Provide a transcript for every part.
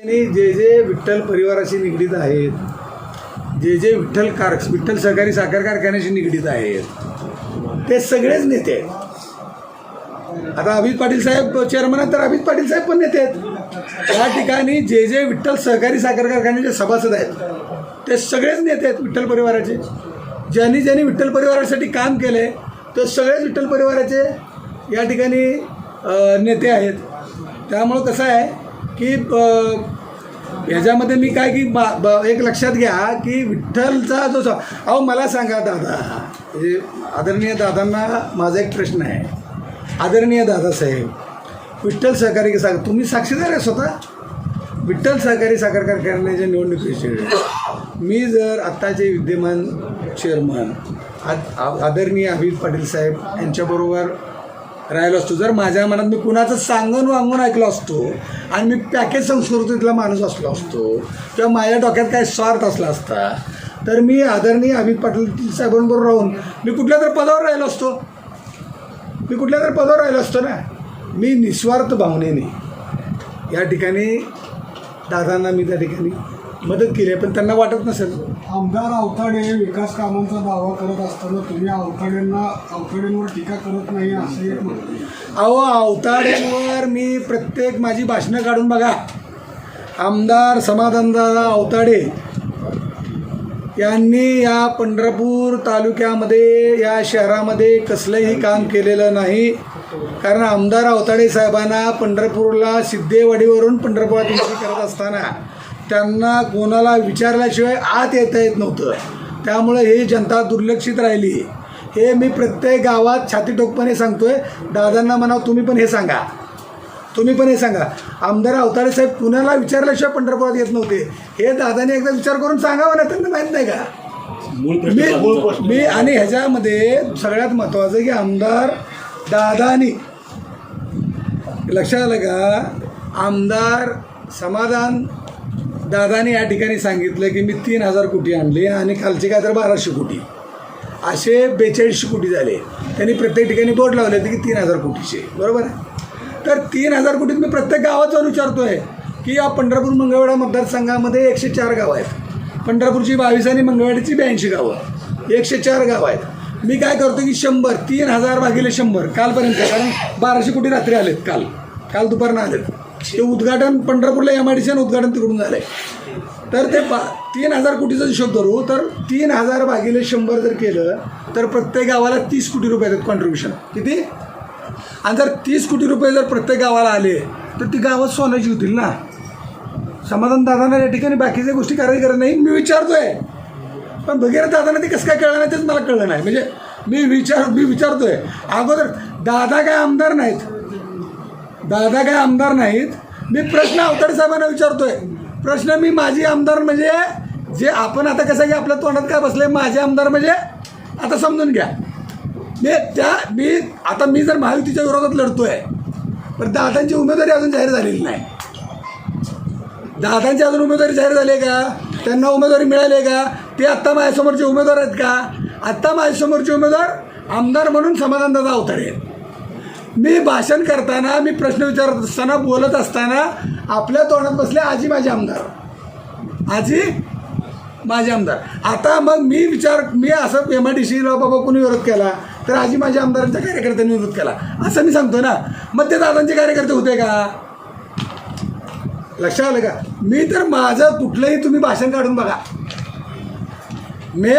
जे जे विठ्ठल परिवाराशी निगडीत आहेत जे जे विठ्ठल कार विठ्ठल सहकारी साखर कारखान्याशी निगडीत आहेत ते सगळेच नेते आहेत. आता अभित पाटील साहेब चेअरमन आहेत तर अभित पाटील साहेब पण नेते आहेत. या ठिकाणी जे जे विठ्ठल सहकारी साखर कारखान्याचे सभासद आहेत ते सगळेच नेते आहेत विठ्ठल परिवाराचे. ज्यांनी ज्यांनी विठ्ठल परिवारासाठी काम केले ते सगळेच विठ्ठल परिवाराचे या ठिकाणी नेते आहेत. त्यामुळं कसं आहे की ह्याच्यामध्ये मी काय की बा ब- एक लक्षात घ्या की विठ्ठलचा जो स- अहो मला सांगा दादा. हे आदरणीय दादांना माझा एक प्रश्न आहे. आदरणीय दादासाहेब विठ्ठल सहकारी सा तुम्ही साक्षीदार आहे स्वतः? विठ्ठल सहकारी साखर कारखान्याच्या निवडणुकीचे मी जर आत्ताचे विद्यमान चेअरमन आद- आ- आदरणीय अभित पाटील साहेब यांच्याबरोबर राहिलो असतो. जर माझ्या मनात मी कुणाचं सांगून वांगून ऐकलो असतो आणि मी पॅकेज संस्कृतीतला माणूस असलो असतो किंवा माझ्या डोक्यात काय स्वार्थ असला असता तर मी आदरणीय अमित पाटील साहेबांबरोबर राहून मी कुठल्या तर पदावर राहिलो असतो. मी कुठल्या तर पदावर राहिलो असतो ना. मी निस्वार्थ भावनेने या ठिकाणी दादांना मी त्या ठिकाणी मदत केली आहे पण त्यांना वाटत नसेल. आमदार अवताडे विकास कामांचा दावा करत असताना तुम्ही अवताडेंना अवताडेंवर टीका करत नाही असं एक. अहो अवताडेंवर मी प्रत्येक माझी भाषणं काढून बघा. आमदार समाधानदादा अवताडे यांनी या पंढरपूर तालुक्यामध्ये या शहरामध्ये कसलंही काम केलेलं नाही. कारण आमदार अवताडे साहेबांना पंढरपूरला सिद्धेवाडीवरून पंढरपुरात करत असताना त्यांना कोणाला विचारल्याशिवाय आत येता येत नव्हतं. त्यामुळे ही जनता दुर्लक्षित राहिली. हे मी प्रत्येक गावात छातीटोकपणे सांगतोय. दादांना म्हणावं तुम्ही पण हे सांगा. तुम्ही पण हे सांगा. आमदार अवतारे साहेब पुण्याला विचारल्याशिवाय पंढरपुरात येत नव्हते. हे दादाने एकदा विचार करून सांगावं ना त्यांना माहीत नाही का? मी मी आणि ह्याच्यामध्ये सगळ्यात महत्त्वाचं की आमदार दादानी लक्षात आलं का? आमदार समाधान दादाने या ठिकाणी सांगितलं की मी तीन हजार कोटी आणले आणि खालचे काय तर बाराशे कोटी. असे बेचाळीसशे कोटी झाले. त्यांनी प्रत्येक ठिकाणी बोर्ड लावले होते की तीन हजार कोटीचे. बरोबर आहे? तर तीन हजार कोटीत मी प्रत्येक गावात जाऊन आहे की या पंढरपूर मंगळवेढा मतदारसंघामध्ये एकशे चार गावं आहेत. पंढरपूरची बावीस आणि मंगळवेढ्याची ब्याऐंशी गावं. एकशे चार गावं आहेत. मी काय करतो की शंभर तीन हजार भागिले शंभर. कालपर्यंत कारण बाराशे कोटी रात्री आलेत काल. काल दुपारनं आलेत. ते उद्घाटन पंढरपूरला एम आय डी उद्घाटन तिकडून झालं आहे तर ते पा तीन हजार कोटीचा हिशोब धरू तर तीन हजार भागिले शंभर जर केलं तर प्रत्येक गावाला तीस कोटी रुपये देतात कॉन्ट्रीब्युशन किती? आणि जर तीस कोटी रुपये जर प्रत्येक गावाला आले तर ती गावात सोन्याची होतील ना? समाधान दादांना या ठिकाणी बाकीच्या गोष्टी करायची गरज नाही मी विचारतोय. पण भगीरथ दादांना ते कसं काय कळलं नाही तेच मला कळलं नाही. म्हणजे मी विचार मी विचारतोय. अगोदर दादा काय आमदार नाहीत. दादा काय आमदार नाहीत. मी प्रश्न अवताडे साहेबांना विचारतोय. प्रश्न मी माझी आमदार म्हणजे जे आपण आता कसं की आपल्या तोंडात काय बसले माझे आमदार म्हणजे आता समजून घ्या. मी त्या मी आता मी जर महायुतीच्या विरोधात लढतोय पण दादांची उमेदवारी अजून जाहीर झालेली नाही. दादांची अजून उमेदवारी जाहीर झाली आहे का? त्यांना उमेदवारी मिळाली आहे का? ते आत्ता माझ्यासमोरचे उमेदवार आहेत का? आत्ता माझ्यासमोरचे उमेदवार आमदार म्हणून समाधानदादा अवतारे आहेत. मी भाषण करताना मी प्रश्न विचारत असताना बोलत असताना आपल्या तोंडात बसले आजी माझे आमदार. आजी माझे आमदार. आता मग मी विचार मी असं एम आय डी सीला बाबा कोणी विरोध केला तर आजी माझ्या आमदारांच्या कार्यकर्त्यांनी विरोध केला. असं मी सांगतो ना. मग ते दादांचे कार्यकर्ते होते का? लक्षात आलं का? मी तर माझं कुठलंही तुम्ही भाषण काढून बघा. मी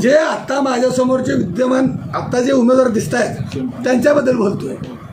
जे आत्ता माझ्यासमोरचे विद्यमान आत्ता जे उमेदवार दिसत आहेत त्यांच्याबद्दल बोलतोय.